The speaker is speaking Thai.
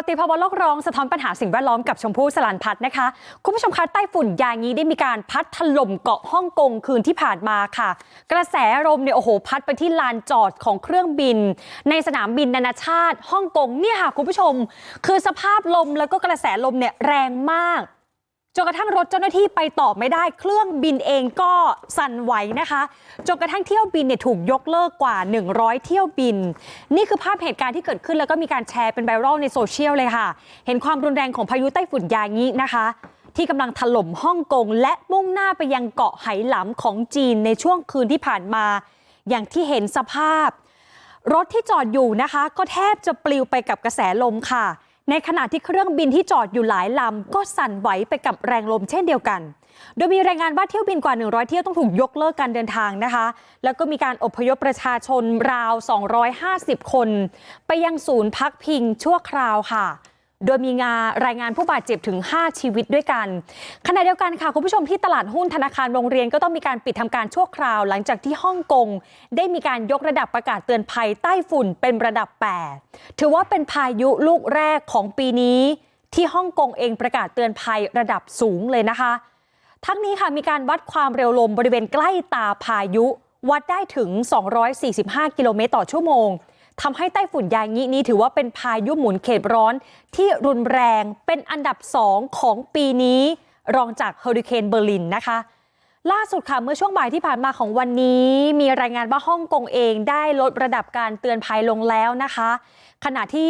กติภาวะโลกร้องสะท้อนปัญหาสิ่งแวดล้อมกับชมพู่สลันพัฒน์นะคะ คุณผู้ชมคะใต้ฝุ่นยางี้ได้มีการพัดถล่มเกาะฮ่องกงคืนที่ผ่านมาค่ะ กระแสลมเนี่ยโอ้โหพัดไปที่ลานจอดของเครื่องบิน ในสนามบินนานาชาติฮ่องกงเนี่ยค่ะคุณผู้ชม คือสภาพลมแล้วก็กระแสลมเนี่ยแรงมาก จนกระทั่งรถเจ้าหน้าที่ไปต่อไม่ได้เครื่องบินเองก็สั่นไหวนะคะจนกระทั่งเที่ยวบินเนี่ยถูกยกเลิกกว่า 100 เที่ยวบิน นี่คือภาพเหตุการณ์ที่เกิดขึ้นแล้วก็มีการแชร์เป็นไวรัลในโซเชียลเลยค่ะ เห็นความรุนแรงของพายุไต้ฝุ่นยางินะคะ ที่กำลังถล่มฮ่องกงและมุ่งหน้าไปยังเกาะไหหลำของจีนในช่วงคืนที่ผ่านมา อย่างที่เห็นสภาพ รถที่จอดอยู่นะคะ ก็แทบจะปลิวไปกับกระแสลมค่ะ ในขณะที่เครื่องบินที่จอดอยู่หลายลำก็สั่นไหวไปกับแรงลมเช่นเดียวกัน โดยมีรายงานว่าเที่ยวบินกว่า 100 เที่ยวต้องถูกยกเลิกการเดินทางนะคะ แล้วก็มีการอพยพประชาชนราว 250 คน ไปยังศูนย์พักพิงชั่วคราวค่ะ โดยมีงานรายงานผู้บาดเจ็บถึง 5 ชีวิตด้วยกัน ขณะเดียวกันค่ะ คุณผู้ชมที่ตลาดหุ้นธนาคารโรงเรียนก็ต้องมีการปิดทำการชั่วคราว หลังจากที่ฮ่องกงได้มีการยกระดับประกาศเตือนภัยใต้ฝุ่นเป็นระดับ 8 ถือว่าเป็นพายุลูกแรกของปีนี้ ที่ฮ่องกงเองประกาศเตือนภัยระดับสูงเลยนะคะ ทั้งนี้ค่ะมีการวัดความเร็วลมบริเวณใกล้ตาพายุ วัดได้ถึง 245 กิโลเมตรต่อชั่วโมง ทำให้ไต้ฝุ่นยางินี้ถือว่าเป็นพายุหมุนเขตร้อนที่รุนแรงเป็นอันดับสองของปีนี้รองจากเฮอริเคนเบอร์ลินนะคะ ล่าสุดค่ะเมื่อช่วงบ่ายที่ผ่านมาของวันนี้ มีรายงานว่าฮ่องกงเองได้ลดระดับการเตือนภัยลงแล้วนะคะ ขณะที่